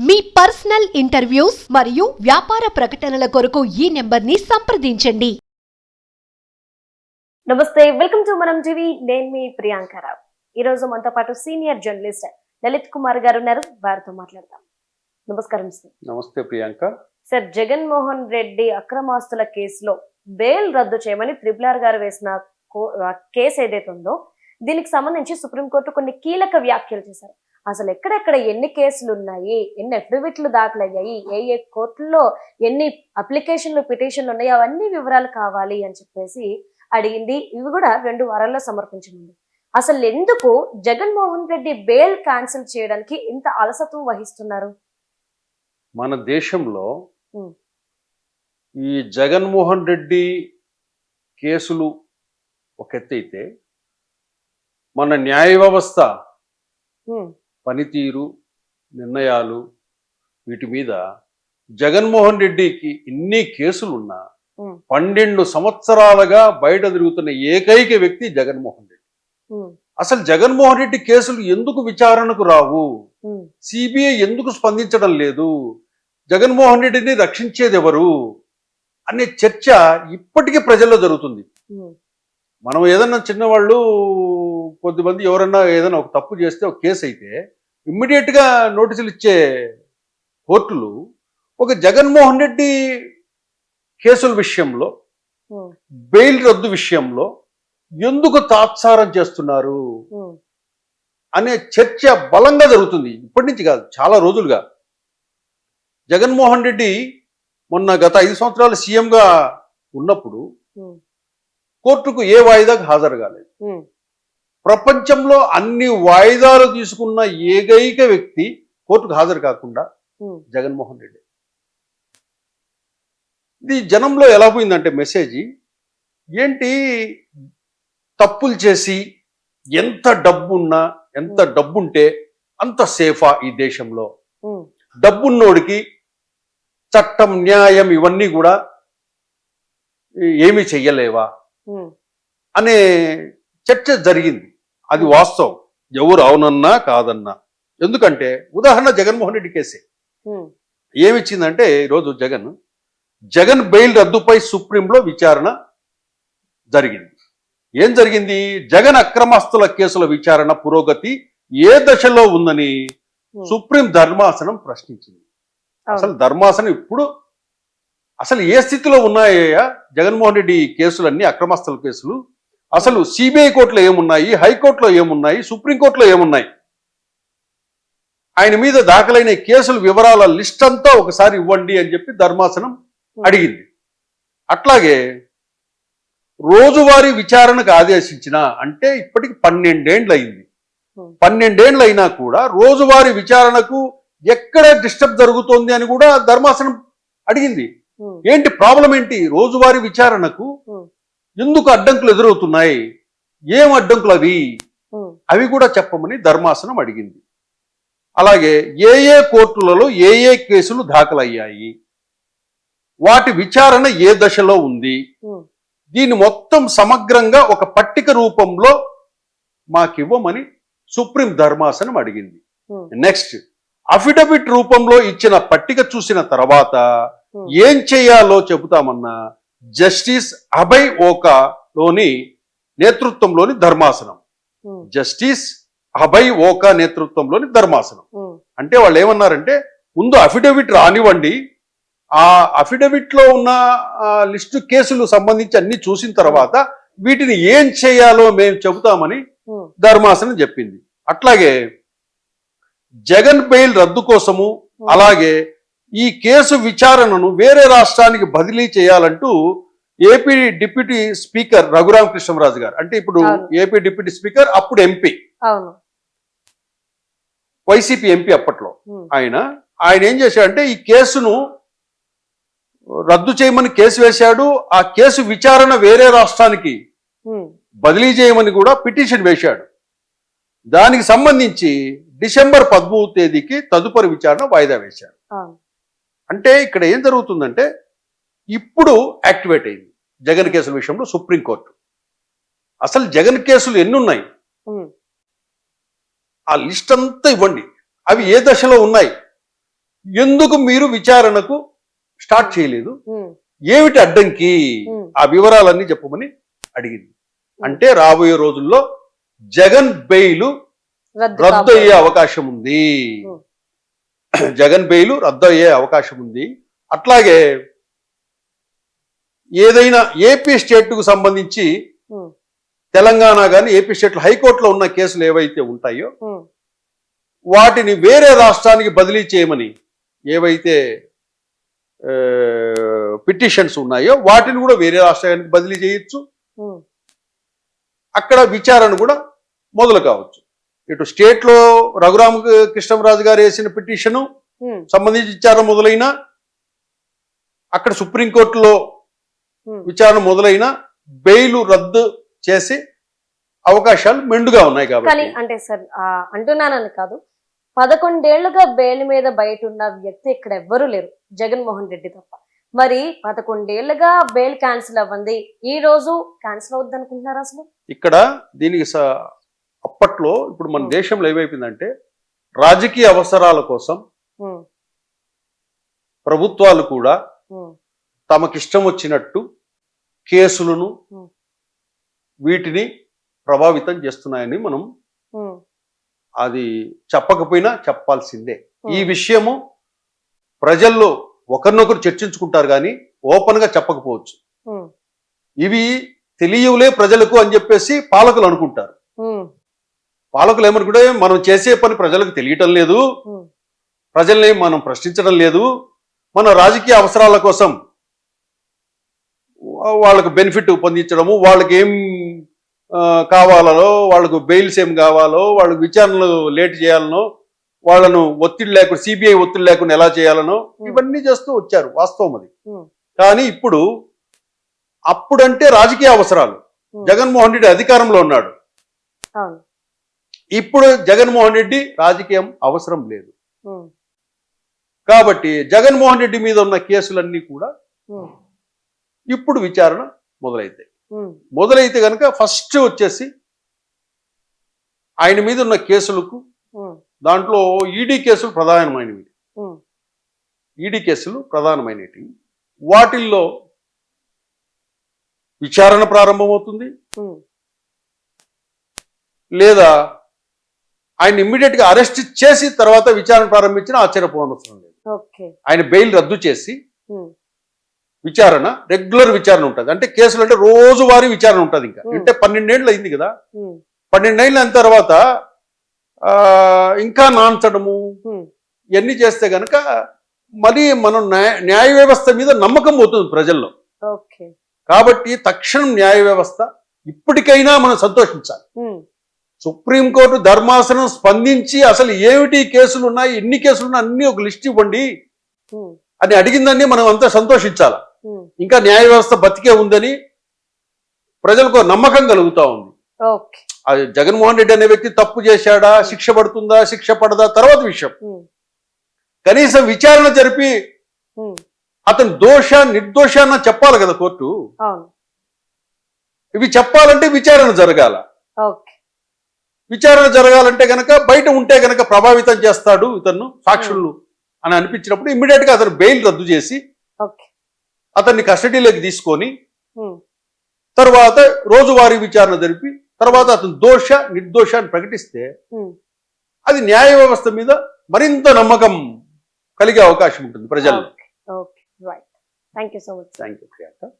మీ personal interviews మరియు వ్యాపార ప్రకటనల కొరకు ఈ నెంబర్ని సంప్రదించండి. నమస్తే వెల్కమ్ టు మనం టీవీ. నేను మీ ప్రియాంకరావు ఈ రోజు మనతో పాటు సీనియర్ జర్నలిస్ట్ లలిత్ కుమార్ గారు ఉన్నారు. వారితో మాట్లాడదాం. నమస్కారం సార్. నమస్తే ప్రియాంక. సార్ జగన్మోహన్ రెడ్డి అక్రమాస్తుల కేసులో బెయిల్ రద్దు చేయమని త్రిపుల్ ఆర్ గారు వేసిన కో- ఆ కేసు ఏదైతే ఉందో దీనికి సంబంధించి సుప్రీంకోర్టు కొన్ని కీలక వ్యాఖ్యలు చేశారు. అసలు ఎక్కడెక్కడ ఎన్ని కేసులు ఉన్నాయి ఎన్ని అఫిడవిట్లు దాఖలయ్యాయి ఏ ఏ కోర్టుల్లో ఎన్ని అప్లికేషన్లు పిటిషన్లు ఉన్నాయి అవన్నీ వివరాలు కావాలి అని చెప్పేసి అడిగింది. ఇవి కూడా రెండు వారాల్లో సమర్పించనుంది. అసలు ఎందుకు జగన్మోహన్ రెడ్డి బెయిల్ క్యాన్సిల్ చేయడానికి ఇంత అలసత్వం వహిస్తున్నారు? మన దేశంలో. ఈ జగన్మోహన్ రెడ్డి కేసులు ఒక ఎత్తైతే మన న్యాయ వ్యవస్థ పనితీరు నిర్ణయాలు వీటి మీద జగన్మోహన్ రెడ్డికి ఇన్ని కేసులున్నా పన్నెండు సంవత్సరాలుగా బయట తిరుగుతున్న ఏకైక వ్యక్తి జగన్మోహన్ రెడ్డి. అసలు జగన్మోహన్ రెడ్డి కేసులు ఎందుకు విచారణకు రావు? సిబిఐ ఎందుకు స్పందించడం లేదు? జగన్మోహన్ రెడ్డిని రక్షించేది ఎవరు అనే చర్చ ఇప్పటికీ ప్రజల్లో జరుగుతుంది. మనం ఏదన్నా చిన్నవాళ్ళు కొద్దిమంది ఎవరన్నా ఏదైనా ఒక తప్పు చేస్తే ఒక కేసు అయితే ఇమ్మీడియట్గా నోటీసులు ఇచ్చే కోర్టులు ఒక జగన్మోహన్ రెడ్డి కేసుల విషయంలో బెయిల్ రద్దు విషయంలో ఎందుకు తాత్సారం చేస్తున్నారు అనే చర్చ బలంగా జరుగుతుంది. ఇప్పటి నుంచి కాదు చాలా రోజులుగా. జగన్మోహన్ రెడ్డి మొన్న గత ఐదు సంవత్సరాలు సీఎంగా ఉన్నప్పుడు కోర్టుకు ఏ వాయిదాకు హాజరు కాలేదు. ప్రపంచంలో అన్ని వాయిదాలు తీసుకున్న ఏకైక వ్యక్తి కోర్టుకు హాజరు కాకుండా జగన్మోహన్ రెడ్డి. ఇది జనంలో ఎలా పోయిందంటే మెసేజ్ ఏంటి తప్పులు చేసి ఎంత డబ్బున్నా ఎంత డబ్బుంటే అంత సేఫా ఈ దేశంలో. డబ్బున్నోడికి చట్టం న్యాయం ఇవన్నీ కూడా ఏమీ చెయ్యలేవా అనే చర్చ జరిగింది. అది వాస్తవం. ఎవరు అవునన్నా కాదన్నా. ఎందుకంటే ఉదాహరణ జగన్మోహన్ రెడ్డి కేసే. ఏమిచ్చిందంటే ఈరోజు జగన్ జగన్ బెయిల్ రద్దుపై సుప్రీంలో విచారణ జరిగింది. ఏం జరిగింది? జగన్ అక్రమస్తుల కేసుల విచారణ పురోగతి ఏ దశలో ఉందని. సుప్రీం ధర్మాసనం ప్రశ్నించింది. అసలు ధర్మాసనం ఇప్పుడు అసలు ఏ స్థితిలో ఉన్నాయా జగన్మోహన్ రెడ్డి కేసులన్నీ అక్రమస్తుల కేసులు? అసలు సిబిఐ కోర్టులో ఏమున్నాయి? హైకోర్టులో ఏమున్నాయి? సుప్రీంకోర్టులో ఏమున్నాయి? ఆయన మీద దాఖలైన కేసుల వివరాల లిస్ట్ అంతా ఒకసారి ఇవ్వండి అని చెప్పి ధర్మాసనం అడిగింది. అట్లాగే రోజువారీ విచారణకు ఆదేశించిన అంటే ఇప్పటికి పన్నెండేండ్లు అయింది. పన్నెండేండ్లు అయినా కూడా రోజువారీ విచారణకు ఎక్కడ డిస్టర్బ్ జరుగుతోంది అని కూడా ధర్మాసనం అడిగింది. ఏంటి ప్రాబ్లం ఏంటి? రోజువారీ విచారణకు. ఎందుకు అడ్డంకులు ఎదురవుతున్నాయి? ఏం అడ్డంకులు అవి? అవి కూడా చెప్పమని ధర్మాసనం అడిగింది. అలాగే ఏ ఏ కోర్టులలో ఏ ఏ కేసులు దాఖలయ్యాయి? వాటి విచారణ ఏ దశలో ఉంది? దీన్ని మొత్తం సమగ్రంగా ఒక పట్టిక రూపంలో మాకివ్వమని సుప్రీం ధర్మాసనం అడిగింది. నెక్స్ట్ అఫిడవిట్ రూపంలో ఇచ్చిన పట్టిక చూసిన తర్వాత ఏం చేయాలో చెబుతామన్న జస్టిస్ అభయ్ ఓకాలోని నేతృత్వంలోని ధర్మాసనం. జస్టిస్ అభయ్ ఓకా నేతృత్వంలోని ధర్మాసనం. అంటే వాళ్ళు ఏమన్నారంటే ముందు అఫిడవిట్ రానివ్వండి. ఆ అఫిడవిట్లో ఉన్న లిస్టు కేసులు సంబంధించి అన్ని చూసిన తర్వాత వీటిని ఏం చేయాలో మేము చెబుతామని ధర్మాసనం చెప్పింది. అట్లాగే జగన్ బెయిల్ రద్దు కోసము అలాగే ఈ కేసు విచారణను వేరే రాష్ట్రానికి బదిలీ చేయాలంటూ AP deputy speaker Raghurama Krishnaraju గారు అంటే ఇప్పుడు. ఏపీ డిప్యూటీ స్పీకర్ అప్పుడు ఎంపీ. వైసీపీ ఎంపీ అప్పట్లో. ఆయన ఆయన ఏం చేశాడంటే ఈ కేసును రద్దు చేయమని కేసు వేశాడు ఆ కేసు విచారణ వేరే రాష్ట్రానికి బదిలీ చేయమని కూడా పిటిషన్ వేశాడు. దానికి సంబంధించి డిసెంబర్ పదమూడు తేదీకి తదుపరి విచారణ వాయిదా వేశాడు. అంటే ఇక్కడ ఏం జరుగుతుందంటే ఇప్పుడు యాక్టివేట్ అయింది జగన్ కేసుల విషయంలో సుప్రీంకోర్టు. అసలు జగన్ కేసులు ఎన్ని ఉన్నాయి ఆ లిస్ట్ అంతా ఇవ్వండి. అవి ఏ దశలో ఉన్నాయి? ఎందుకు మీరు విచారణకు స్టార్ట్ చేయలేదు? ఏమిటి అడ్డంకి? ఆ వివరాలన్నీ చెప్పమని అడిగింది. అంటే రాబోయే రోజుల్లో జగన్ బెయిల్ రద్దు అయ్యే అవకాశం ఉంది. జగన్ బెయిల్ రద్దు అయ్యే అవకాశం ఉంది. అట్లాగే ఏదైనా ఏపీ స్టేట్కు సంబంధించి తెలంగాణ కానీ ఏపీ స్టేట్లో హైకోర్టులో ఉన్న కేసులు ఏవైతే ఉంటాయో వాటిని వేరే రాష్ట్రానికి బదిలీ చేయమని ఏవైతే పిటిషన్స్ ఉన్నాయో వాటిని కూడా వేరే రాష్ట్రానికి బదిలీ చేయొచ్చు. అక్కడ విచారణ కూడా మొదలు కావచ్చు. ఇటు స్టేట్లో రఘురామ కృష్ణరాజు గారు వేసిన పిటిషను సంబంధించి విచారణ మొదలైన అక్కడ సుప్రీంకోర్టులో. విచారణ మొదలైన బెయిల్ రద్దు చేసి అవకాశాలు మెండుగా ఉన్నాయి కాబట్టి. అంటే సార్ అంటున్నానని కాదు. పదకొండేళ్ళుగా బెయిల్ మీద బయట ఉన్న వ్యక్తి ఇక్కడ ఎవ్వరూ లేరు. జగన్మోహన్ రెడ్డి తప్ప. మరి పదకొండేళ్ళుగా బెయిల్ క్యాన్సిల్ అవ్వంది. ఈ రోజు క్యాన్సిల్ అవుద్ది అనుకుంటున్నారా అసలు? ఇక్కడ దీనికి అప్పట్లో ఇప్పుడు మన. దేశంలో ఏమైపోయిందంటే రాజకీయ అవసరాల కోసం ప్రభుత్వాలు కూడా తమకిష్టం వచ్చినట్టు కేసులను. వీటిని ప్రభావితం చేస్తున్నాయని మనం అది చెప్పకపోయినా చెప్పాల్సిందే. ఈ విషయము ప్రజల్లో ఒకరినొకరు చర్చించుకుంటారు కానీ ఓపెన్గా చెప్పకపోవచ్చు ఇవి తెలియవులే ప్రజలకు అని చెప్పేసి పాలకులు అనుకుంటారు. పాలకులు ఏమనుకుంటే మనం చేసే పని ప్రజలకు తెలియటం లేదు. ప్రజల్ని మనం ప్రశ్నించడం లేదు. మన రాజకీయ అవసరాల కోసం వాళ్ళకు బెనిఫిట్ పొందించడము వాళ్ళకి ఏం కావాలో వాళ్ళకు బెయిల్స్ ఏం కావాలో వాళ్ళకు విచారణలు లేట్ చేయాలనో వాళ్ళను ఒత్తిడి లేకుండా సిబిఐ ఒత్తిడి లేకుండా ఎలా చేయాలనో ఇవన్నీ చేస్తూ వచ్చారు వాస్తవం అది. కానీ ఇప్పుడు అప్పుడంటే రాజకీయ అవసరాలు. జగన్మోహన్ రెడ్డి అధికారంలో ఉన్నాడు. ఇప్పుడు జగన్మోహన్ రెడ్డి రాజకీయం అవసరం లేదు. కాబట్టి జగన్మోహన్ రెడ్డి మీద ఉన్న కేసులన్నీ కూడా ఇప్పుడు విచారణ మొదలైతాయి. మొదలైతే కనుక ఫస్ట్ వచ్చేసి ఆయన మీద ఉన్న కేసులకు దాంట్లో ఈడీ కేసులు ప్రధానమైనవి. ఈడీ కేసులు ప్రధానమైనవి. వాటిల్లో విచారణ ప్రారంభమవుతుంది. లేదా ఆయన ఇమ్మీడియట్గా అరెస్ట్ చేసి తర్వాత విచారణ ప్రారంభించిన ఆశ్చర్యపోనవసరం లేదు. ఆయన బెయిల్ రద్దు చేసి విచారణ రెగ్యులర్ విచారణ ఉంటుంది. అంటే కేసులు అంటే రోజువారీ విచారణ ఉంటుంది ఇంకా. అంటే పన్నెండేళ్ళు అయింది కదా. పన్నెండేళ్ళు అయిన తర్వాత ఇంకా నాంచడము ఇవన్నీ చేస్తే గనక మరి మనం న్యాయ వ్యవస్థ మీద నమ్మకం పోతుంది ప్రజల్లో. కాబట్టి తక్షణం న్యాయ వ్యవస్థ ఇప్పటికైనా మనం సంతోషించాలి. సుప్రీంకోర్టు ధర్మాసనం స్పందించి అసలు ఏమిటి కేసులు ఉన్నాయి ఎన్ని కేసులు ఉన్నాయి అన్ని ఒక లిస్ట్ ఇవ్వండి అని అడిగిందని మనం అంతా సంతోషించాలి? ఇంకా న్యాయ వ్యవస్థ బతికే ఉందని ప్రజలకు నమ్మకం కలుగుతా ఉంది. జగన్మోహన్ రెడ్డి అనే వ్యక్తి తప్పు చేశాడా శిక్ష పడుతుందా శిక్ష పడదా తర్వాత విషయం. కనీసం విచారణ జరిపి అతను దోష నిర్దోష అన్న చెప్పాలి కదా కోర్టు. ఇవి చెప్పాలంటే విచారణ జరగాల. విచారణ జరగాలంటే గనక బయట ఉంటే గనక ప్రభావితం చేస్తాడు ఇతను సాక్షులు అని అనిపించినప్పుడు ఇమ్మీడియట్గా అతను బెయిల్ రద్దు చేసి అతన్ని కస్టడీలోకి తీసుకొని ఉమ్, తర్వాత రోజువారీ విచారణ జరిపి తర్వాత అతను దోష నిర్దోష అని ప్రకటిస్తే ఉమ్. అది న్యాయ వ్యవస్థ మీద మరింత నమ్మకం కలిగే అవకాశం ఉంటుంది right thank you so much thank you